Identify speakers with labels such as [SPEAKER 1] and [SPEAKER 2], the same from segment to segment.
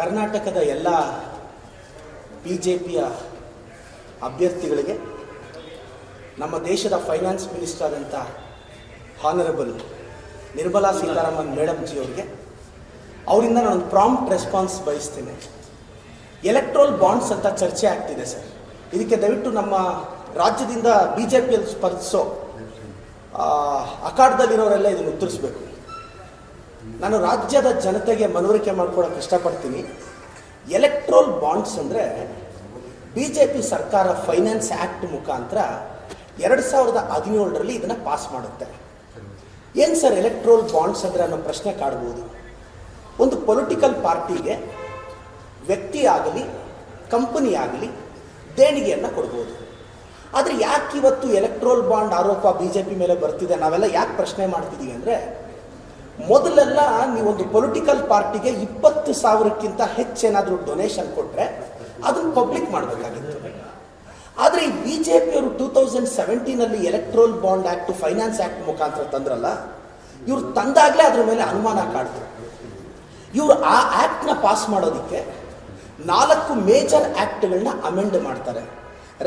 [SPEAKER 1] ಕರ್ನಾಟಕದ ಎಲ್ಲ B J ಪಿಯ ಅಭ್ಯರ್ಥಿಗಳಿಗೆ ನಮ್ಮ ದೇಶದ ಫೈನಾನ್ಸ್ ಮಿನಿಸ್ಟರ್ ಆದಂಥ ಹಾನರಬಲ್ ನಿರ್ಮಲಾ ಸೀತಾರಾಮನ್ ಮೇಡಮ್ ಜಿ ಅವರಿಗೆ, ಅವರಿಂದ ನಾನು ಪ್ರಾಂಪ್ಟ್ ರೆಸ್ಪಾನ್ಸ್ ಬಯಸ್ತೇನೆ. ಎಲೆಕ್ಟ್ರೋಲ್ ಬಾಂಡ್ಸ್ ಅಂತ ಚರ್ಚೆ ಆಗ್ತಿದೆ ಸರ್. ಇದಕ್ಕೆ ದಯವಿಟ್ಟು ನಮ್ಮ ರಾಜ್ಯದಿಂದ ಬಿ ಜೆ ಪಿಯಲ್ಲಿ ಸ್ಪರ್ಧಿಸೋ ಅಖಾಡದಲ್ಲಿರೋರೆಲ್ಲ ಇದನ್ನು ಉತ್ತರಿಸಬೇಕು. ನಾನು ರಾಜ್ಯದ ಜನತೆಗೆ ಮನವರಿಕೆ ಮಾಡ್ಕೊಳಕ್ಕೆ ಇಷ್ಟಪಡ್ತೀನಿ. ಎಲೆಕ್ಟ್ರೋಲ್ ಬಾಂಡ್ಸ್ ಅಂದರೆ ಬಿ ಜೆ ಪಿ ಸರ್ಕಾರ ಫೈನಾನ್ಸ್ ಆ್ಯಕ್ಟ್ ಮುಖಾಂತರ ಎರಡು ಸಾವಿರದ ಹದಿನೇಳರಲ್ಲಿ ಇದನ್ನು ಪಾಸ್ ಮಾಡುತ್ತೆ. ಏನು ಸರ್ ಎಲೆಕ್ಟ್ರೋಲ್ ಬಾಂಡ್ಸ್ ಅಂದರೆ ಅನ್ನೋ ಪ್ರಶ್ನೆ ಕಾಡ್ಬೋದು. ಒಂದು ಪೊಲಿಟಿಕಲ್ ಪಾರ್ಟಿಗೆ ವ್ಯಕ್ತಿ ಆಗಲಿ ಕಂಪನಿ ಆಗಲಿ ದೇಣಿಗೆಯನ್ನು ಕೊಡ್ಬೋದು. ಆದರೆ ಯಾಕೆ ಇವತ್ತು ಎಲೆಕ್ಟ್ರೋಲ್ ಬಾಂಡ್ ಆರೋಪ ಬಿ ಜೆ ಪಿ ಮೇಲೆ ಬರ್ತಿದೆ? ನಾವೆಲ್ಲ ಯಾಕೆ ಪ್ರಶ್ನೆ ಮಾಡ್ತಿದ್ದೀವಿ ಅಂದರೆ ಮೊದಲೆಲ್ಲ ನೀವೊಂದು ಪೊಲಿಟಿಕಲ್ ಪಾರ್ಟಿಗೆ ಇಪ್ಪತ್ತು ಸಾವಿರಕ್ಕಿಂತ ಹೆಚ್ಚೇನಾದರೂ ಡೊನೇಷನ್ ಕೊಟ್ಟರೆ ಅದನ್ನು ಪಬ್ಲಿಕ್ ಮಾಡಬೇಕಾಗಿತ್ತು. ಆದರೆ ಈ ಬಿ ಜೆ ಪಿಯವರು two thousand ಸೆವೆಂಟೀನಲ್ಲಿ electoral bond act finance act ಮುಖಾಂತರ ತಂದ್ರಲ್ಲ, ಇವರು ತಂದಾಗಲೇ ಅದ್ರ ಮೇಲೆ ಅನುಮಾನ ಕಾಡ್ತು. ಇವರು ಆ ಆ್ಯಕ್ಟ್ನ ಪಾಸ್ ಮಾಡೋದಕ್ಕೆ ನಾಲ್ಕು ಮೇಜರ್ ಆ್ಯಕ್ಟ್ಗಳನ್ನ ಅಮೆಂಡ್ ಮಾಡ್ತಾರೆ.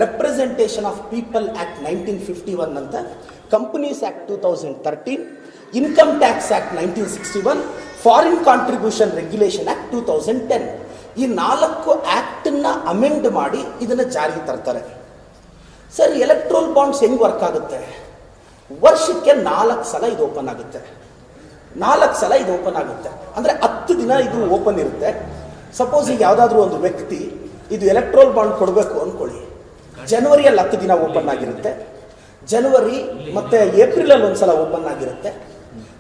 [SPEAKER 1] Representation of people act nineteen fifty one ಅಂತ companies act two thousand thirteen income tax act nineteen sixty one foreign contribution regulation act two thousand ten ಈ ನಾಲ್ಕು ಆ್ಯಕ್ಟನ್ನು ಅಮೆಂಡ್ ಮಾಡಿ ಇದನ್ನು ಜಾರಿಗೆ ತರ್ತಾರೆ. ಸರ್ ಎಲೆಕ್ಟ್ರೋಲ್ ಬಾಂಡ್ಸ್ ಹೆಂಗೆ ವರ್ಕ್ ಆಗುತ್ತೆ? ವರ್ಷಕ್ಕೆ ನಾಲ್ಕು ಸಲ ಇದು ಓಪನ್ ಆಗುತ್ತೆ. ನಾಲ್ಕು ಸಲ ಇದು ಓಪನ್ ಆಗುತ್ತೆ. ಅಂದರೆ ಹತ್ತು ದಿನ ಇದು ಓಪನ್ ಇರುತ್ತೆ. ಸಪೋಸ್ ಈಗ ಯಾವುದಾದ್ರೂ ಒಂದು ವ್ಯಕ್ತಿ ಇದು ಎಲೆಕ್ಟ್ರೋಲ್ ಬಾಂಡ್ ಕೊಡಬೇಕು ಅಂದ್ಕೊಳ್ಳಿ ಜನವರಿಯಲ್ಲಿ ಹತ್ತು ದಿನ ಓಪನ್ ಆಗಿರುತ್ತೆ. ಜನವರಿ ಮತ್ತು ಏಪ್ರಿಲಲ್ಲಿ ಒಂದು ಸಲ ಓಪನ್ ಆಗಿರುತ್ತೆ.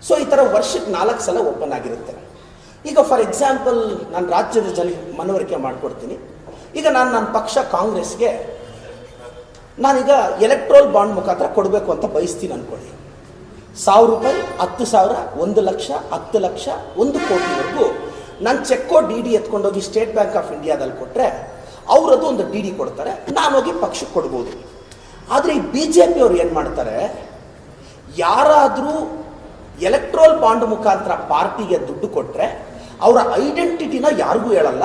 [SPEAKER 1] ಸೊ ಈ ಥರ ವರ್ಷಕ್ಕೆ ನಾಲ್ಕು ಸಲ ಓಪನ್ ಆಗಿರುತ್ತೆ. ಈಗ ಫಾರ್ ಎಕ್ಸಾಂಪಲ್ ನಾನು ರಾಜ್ಯದ ಜನ ಮನವರಿಕೆ ಮಾಡಿಕೊಡ್ತೀನಿ. ಈಗ ನಾನು ನನ್ನ ಪಕ್ಷ ಕಾಂಗ್ರೆಸ್ಗೆ ನಾನೀಗ ಎಲೆಕ್ಟ್ರೋಲ್ ಬಾಂಡ್ ಮುಖಾಂತರ ಕೊಡಬೇಕು ಅಂತ ಬಯಸ್ತೀನಿ ಅಂದ್ಕೊಳ್ಳಿ ಸಾವಿರ ರೂಪಾಯಿ, ಹತ್ತು ಸಾವಿರ, ಒಂದು ಲಕ್ಷ, ಹತ್ತು ಲಕ್ಷ, ಒಂದು ಕೋಟಿವರೆಗೂ ನಾನು ಚೆಕ್ಕೋ ಡಿ ಡಿ ಎತ್ಕೊಂಡೋಗಿ ಸ್ಟೇಟ್ ಬ್ಯಾಂಕ್ ಆಫ್ ಇಂಡಿಯಾದಲ್ಲಿ ಕೊಟ್ಟರೆ ಅವರದು ಒಂದು ಡಿ ಡಿ ಕೊಡ್ತಾರೆ ನಾನು ಹೋಗಿ ಪಕ್ಷಕ್ಕೆ ಕೊಡ್ಬೋದು. ಆದರೆ ಈ ಬಿ ಜೆ ಪಿಯವ್ರು ಏನು ಮಾಡ್ತಾರೆ? ಯಾರಾದರೂ ಎಲೆಕ್ಟ್ರೋಲ್ ಬಾಂಡ್ ಮುಖಾಂತರ ಪಾರ್ಟಿಗೆ ದುಡ್ಡು ಕೊಟ್ಟರೆ ಅವರ ಐಡೆಂಟಿಟಿನ ಯಾರಿಗೂ ಹೇಳಲ್ಲ.